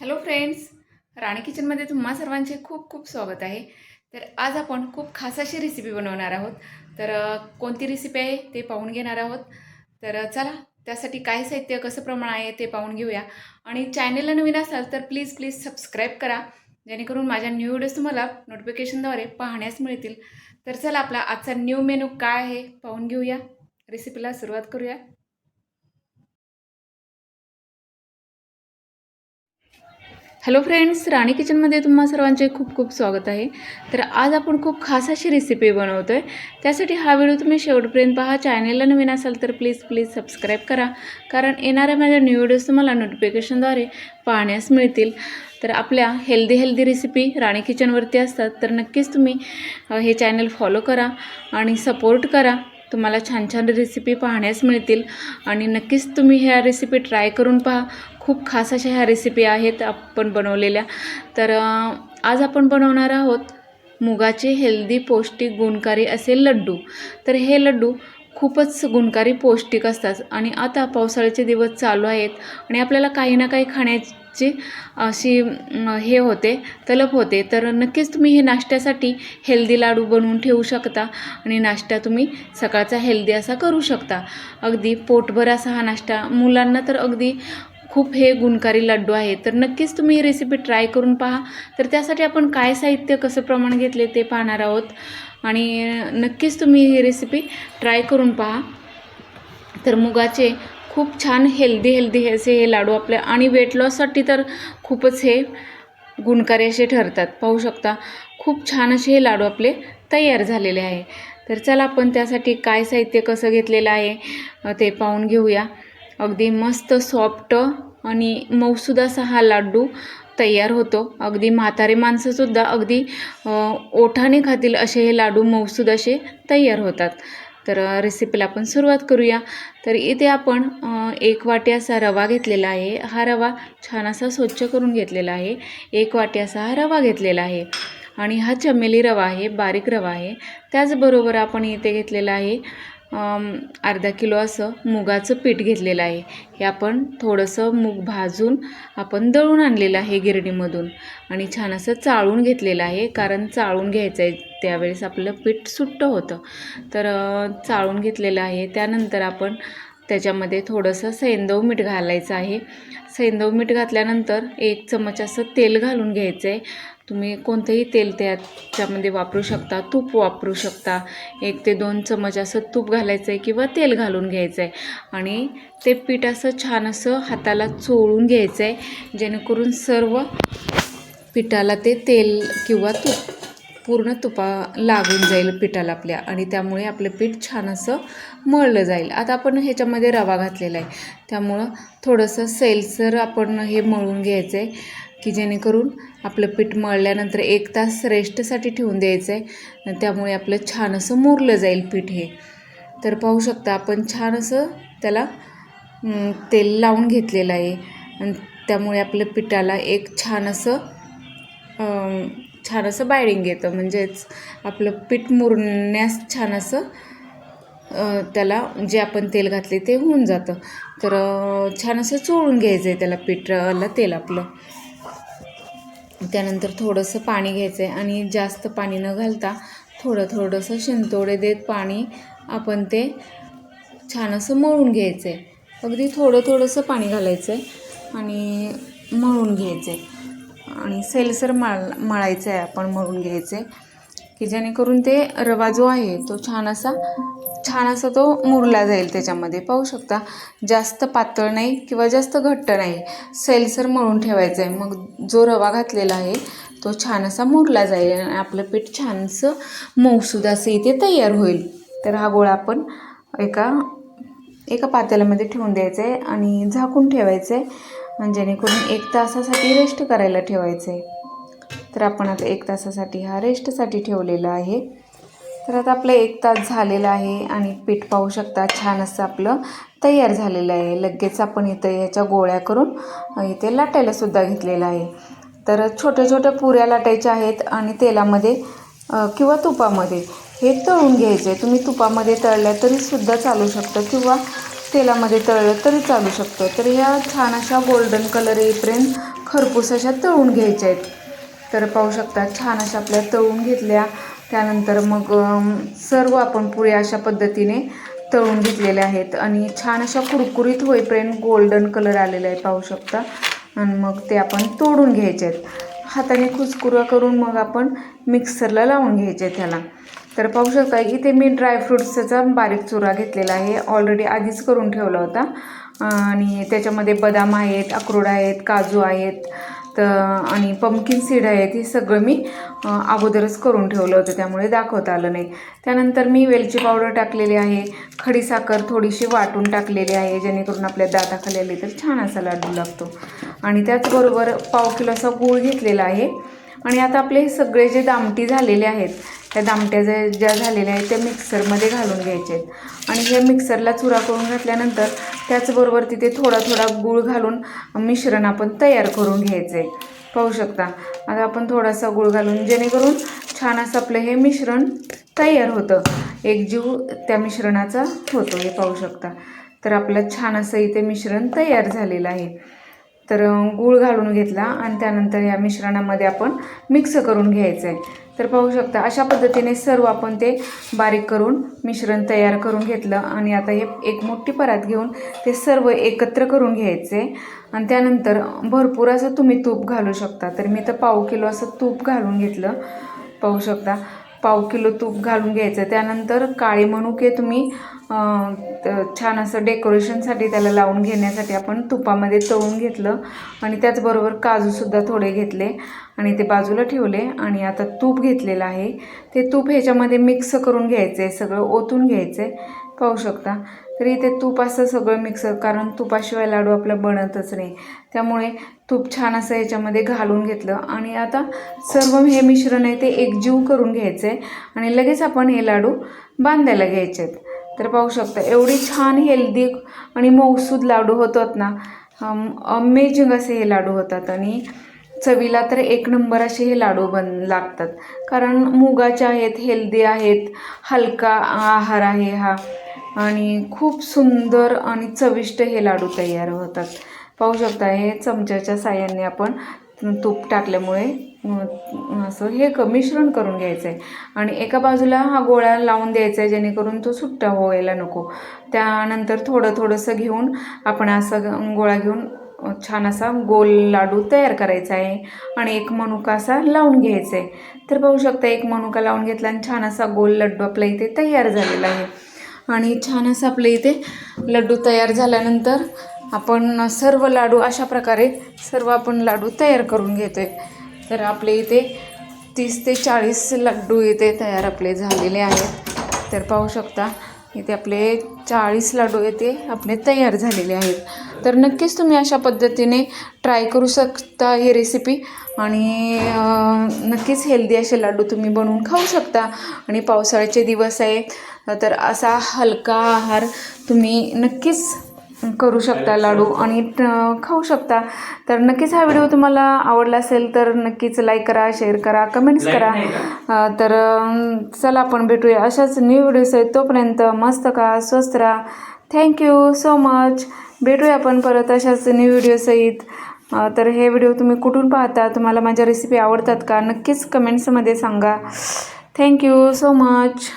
Hello friends राणी किचनमध्ये तुम्हा सर्वांचे खूप खूप स्वागत आहे. तर आज आपण खूप खास अशी रेसिपी बनवणार आहोत. तर कोणती रेसिपी आहे ते पाहून घेणार आहोत. तर चला त्यासाठी काय साहित्य कसं प्रमाण आहे ते पाहून घेऊया. आणि चॅनेलला नवीन असाल तर प्लीज प्लीज सबस्क्राईब करा. जेणेकरून माझ्या न्यू व्हिडिओज तुम्हाला नोटिफिकेशनद्वारे पाहण्यास मिळतील. तर चला आपला आजचा न्यू मेनू काय आहे पाहून घेऊया. रेसिपीला सुरुवात करूया. हॅलो फ्रेंड्स राणी किचनमध्ये तुम्हा सर्वांचे खूप खूप स्वागत आहे. तर आज आपण खूप खास अशी रेसिपी बनवतो आहे त्यासाठी हा व्हिडिओ तुम्ही शेवटपर्यंत पहा. चॅनेलला नवीन असाल तर प्लीज प्लीज सबस्क्राईब करा. कारण येणाऱ्या माझ्या न्यू व्हिडिओज तुम्हाला नोटिफिकेशनद्वारे पाहण्यास मिळतील. तर आपल्या हेल्दी हेल्दी रेसिपी राणी किचनवरती असतात. तर नक्कीच तुम्ही हे चॅनल फॉलो करा आणि सपोर्ट करा. तुम्हाला छान छान रेसिपी पाहण्यास मिळतील. आणि नक्कीच तुम्ही ह्या रेसिपी ट्राय करून पहा. खूप खास अशा ह्या रेसिपी आहेत आपण बनवलेल्या. तर आज आपण बनवणार आहोत मुगाचे हेल्दी पौष्टिक गुणकारी असे लड्डू. तर हे लड्डू खूपच गुणकारी पौष्टिक असतात. आणि आता पावसाळ्याचे दिवस चालू आहेत. आणि आपल्याला काही ना काही खाण्याची ची अशी हे होते तलप होते. तर नक्कीच तुम्ही हे नाश्त्यासाठी हेल्दी लाडू बनवून ठेवू शकता आणि नाश्ता तुम्ही सकाळचा हेल्दी असा करू शकता. अगदी पोटभर असा हा नाश्ता मुलांना तर अगदी खूप हे गुणकारी लड्डू आहे तर नक्कीच तुम्ही ही रेसिपी ट्राय करून पहा. तर त्यासाठी आपण काय साहित्य कसं प्रमाण घेतले ते पाहणार आहोत. आणि नक्कीच तुम्ही ही रेसिपी ट्राय करून पहा. तर मुगाचे खूप छान हेल्दी हेल्दी असे हे लाडू आपल्या आणि वेट लॉससाठी तर खूपच हे गुणकारी असे ठरतात. पाहू शकता खूप छान असे हे लाडू आपले तयार झालेले आहे. तर चला आपण त्यासाठी काय साहित्य कसं घेतलेलं आहे ते पाहून घेऊया. अगदी मस्त सॉफ्ट आणि मऊसूद असा हा लाडू तयार होतो. अगदी म्हातारे माणसंसुद्धा अगदी ओठाने खातील असे हे लाडू मऊसूद असे तयार होतात. तर रेसिपीला आपण सुरुवात करूया. तर इथे आपण एक वाटी असा रवा घेतलेला आहे. हा रवा छान असा स्वच्छ करून घेतलेला आहे. एक वाटी असा हा रवा घेतलेला आहे. आणि हा चमेली रवा आहे बारीक रवा आहे. त्याचबरोबर आपण इथे घेतलेला आहे अर्धा किलो असं मुगाचं पीठ घेतलेलं आहे. हे आपण थोडंसं मूग भाजून आपण दळून आणलेलं आहे गिरणीमधून. आणि छान असं चाळून घेतलेलं आहे कारण चाळून घ्यायचं आहे त्यावेळेस आपलं पीठ सुट्टं होतं. तर चाळून घेतलेलं आहे. त्यानंतर आपण त्याच्यामध्ये थोडंसं सैंदव मीठ घालायचं आहे. सैंदव मीठ घातल्यानंतर एक चमच असं तेल घालून घ्यायचं आहे. तुम्ही कोणतंही तेल त्याच्यामध्ये वापरू शकता तूप वापरू शकता. एक ते दोन चमच असं तूप घालायचं आहे किंवा तेल घालून घ्यायचं आहे आणि ते पीठ असं छान असं हाताला चोळून घ्यायचं आहे जेणेकरून सर्व पिठाला ते तेल किंवा तूप पूर्ण तुपा लागून जाईल पिठाला आपल्या. आणि त्यामुळे आपलं पीठ छान असं मळलं जाईल. आता आपण ह्याच्यामध्ये रवा घातलेला आहे. त्यामुळं थोडंसं सैलसर आपण हे मळून घ्यायचं आहे की जेणेकरून आपलं पीठ मळल्यानंतर एक तास रेस्टसाठी ठेवून द्यायचं आहे त्यामुळे आपलं छान असं मुरलं जाईल पीठ हे. तर पाहू शकता आपण छान असं त्याला तेल लावून घेतलेलं आहे. त्यामुळे आपल्या पिठाला एक छान असं छान असं बायडिंग येतं. म्हणजेच आपलं पीठ मुरण्यास छान असं त्याला जे आपण तेल घातले ते होऊन जातं. तर छान असं चोळून घ्यायचं आहे त्याला पीठाला तेल आपलं. त्यानंतर थोडंसं पाणी घ्यायचं आहे आणि जास्त पाणी न घालता थोडं थोडंसं शिंतोडे देत पाणी आपण ते छान असं मळून घ्यायचं आहे अगदी थोडं थोडंसं पाणी घालायचं आहे आणि मळून घ्यायचं आहे आणि सैलसर मळ मळायचं आहे आपण मळून घ्यायचं आहे की जेणेकरून ते रवा जो आहे तो छान असा छान असा तो मुरला जाईल त्याच्यामध्ये. पाहू शकता जास्त पातळ नाही किंवा जास्त घट्ट नाही. सैलसर मळून ठेवायचं आहे. मग जो रवा घातलेला आहे तो छान असा मुरला जाईल आणि आपलं पीठ छानसं मऊसूद असं इथे तयार होईल. तर हा गोळा आपण एका एका पातेल्यामध्ये ठेवून द्यायचा आहे आणि झाकून ठेवायचं आहे. जेणेकरून एक तासासाठी रेस्ट करायला ठेवायचं आहे. तर आपण आता एक तासासाठी हा रेस्टसाठी ठेवलेला आहे. तर आता आपलं एक तास झालेला आहे आणि पीठ पाहू शकता छान असं आपलं तयार झालेलं आहे. लगेच आपण इथं ह्याच्या गोळ्या करून इथे लाटायलासुद्धा घेतलेलं आहे. तर छोट्या छोट्या पुऱ्या लाटायच्या आहेत आणि तेलामध्ये किंवा तुपामध्ये हे तळून घ्यायचे. तुम्ही तुपामध्ये तळल्या तरीसुद्धा चालू शकतं किंवा तेलामध्ये तळलं तरी चालू शकतं. तर ह्या छान अशा गोल्डन कलर येईपर्यंत खरपूस अशा तळून घ्यायच्या आहेत. तर पाहू शकता छान अशा आपल्या तळून घेतल्या त्यानंतर मग सर्व आपण पुरे अशा पद्धतीने तळून घेतलेल्या आहेत. आणि छान अशा कुरकुरीत होईपर्यंत गोल्डन कलर आलेला आहे पाहू शकता. आणि मग ते आपण तोडून घ्यायचे आहेत. हाताने खुसकुरा करून मग आपण मिक्सरला लावून घ्यायचे त्याला तर पाहू शकता इथे मी ड्रायफ्रुट्सचा बारीक चुरा घेतलेला आहे. ऑलरेडी आधीच करून ठेवला होता. आणि त्याच्यामध्ये बदाम आहेत अक्रोड आहेत काजू आहेत. तर आणि पम्पकिन सीड आहेत हे सगळं मी अगोदरच करून ठेवलं होतं त्यामुळे दाखवता आलं नाही. त्यानंतर मी वेलची पावडर टाकलेली आहे खडीसाखर थोडीशी वाटून टाकलेली आहे जेणेकरून आपल्या दाताखाली आली तर छान असा लाडू लागतो. आणि त्याचबरोबर पाव किलो असा गूळ घेतलेला आहे. आणि आता आपले हे सगळे जे दामटी झालेले आहेत त्या दामट्या ज्या ज्या झालेल्या आहेत त्या मिक्सरमध्ये घालून घ्यायचे. आहेत आणि हे मिक्सरला चुरा करून घातल्यानंतर त्याचबरोबर तिथे थोडा थोडा गूळ घालून मिश्रण आपण तयार करून घ्यायचं. आहे पाहू शकता. आता आपण थोडासा गूळ घालून जेणेकरून छान असं आपलं हे मिश्रण तयार होतं. एकजीव त्या मिश्रणाचा होतो हे पाहू शकता. तर आपलं छान असं इथे मिश्रण तयार झालेलं आहे. तर गूळ घालून घेतला आणि त्यानंतर या मिश्रणामध्ये आपण मिक्स करून घ्यायचं आहे तर पाहू शकता अशा पद्धतीने सर्व आपण ते बारीक करून मिश्रण तयार करून घेतलं आणि आता हे एक मोठी परात घेऊन ते सर्व एकत्र करून घ्यायचे. आणि त्यानंतर भरपूर असं तुम्ही तूप घालू शकता. तर मी तर पाव किलो असं तूप घालून घेतलं. पाहू शकता. पाव किलो तूप घालून घ्यायचं. त्यानंतर काळे मनुके तुम्ही छान असं डेकोरेशनसाठी त्याला लावून घेण्यासाठी आपण तुपामध्ये तळून घेतलं. आणि त्याचबरोबर काजूसुद्धा थोडे घेतले आणि ते बाजूला ठेवले. आणि आता तूप घेतलेलं आहे. ते तूप ह्याच्यामध्ये मिक्स करून घ्यायचं आहे सगळं ओतून घ्यायचं आहे पाहू शकता. तर इथे तूप असं सगळं मिक्सर कारण तुपाशिवाय लाडू आपला बनतच नाही. त्यामुळे तूप छान असं याच्यामध्ये घालून घेतलं. आणि आता सर्व हे मिश्रण आहे ते एकजीव करून घ्यायचं आहे आणि लगेच आपण हे लाडू बांधायला घ्यायचे आहेत तर पाहू शकता एवढी छान हेल्दी आणि मौसूद लाडू होतात ना अमेजिंग असे हे लाडू होतात. आणि चवीला तर एक नंबर असे हे लाडू बन लागतात. कारण मुगाचे आहेत हेल्दी आहेत हलका आहार आहे हा. आणि खूप सुंदर आणि चविष्ट हे लाडू तयार होतात. पाहू शकता हे चमच्याच्या साह्याने आपण तूप टाकल्यामुळे असं हे क मिश्रण करून घ्यायचं आहे आणि एका बाजूला हा गोळा लावून द्यायचा आहे जेणेकरून तो सुट्टा व्हायला नको. त्यानंतर थोडं थोडंसं घेऊन आपण असं गोळा घेऊन छान असा गोल लाडू तयार करायचा आहे आणि एक मनुका असा लावून घ्यायचा आहे तर पाहू शकता एक मनुका लावून घेतला आणि छान असा गोल लड्डू आपल्या इथे तयार झालेला आहे. आणि छान असं आपल्या इथे लड्डू तयार झाल्यानंतर आपण सर्व लाडू अशा प्रकारे सर्व आपण लाडू तयार करून घेतो आहे तर आपले इथे तीस ते चाळीस लड्डू इथे तयार आपले झालेले आहेत. तर पाहू शकता इथे आपले चाळीस लाडू येथे आपले तयार झालेले आहेत. तर नक्कीच तुम्ही अशा पद्धतीने ट्राय करू शकता ही रेसिपी आणि नक्कीच हेल्दी असे लाडू तुम्ही बनवून खाऊ शकता. आणि पावसाळ्याचे दिवस आहेत तर असा हलका आहार तुम्ही नक्कीच करू शकता लाडू आणि खाऊ शकता. तर नक्कीच हा व्हिडिओ तुम्हाला आवडला असेल तर नक्कीच लाईक करा शेअर करा कमेंट्स करा. तर चला आपण भेटूया अशाच न्यू व्हिडिओज आहेत तोपर्यंत मस्त का स्वस्त राहा. थँक्यू सो मच भेटूया आपण परत अशाच न्यू व्हिडिओसहित तर हे व्हिडिओ तुम्ही कुठून पाहता तुम्हाला माझ्या रेसिपी आवडतात का नक्कीच कमेंट्समध्ये सांगा. Thank you so much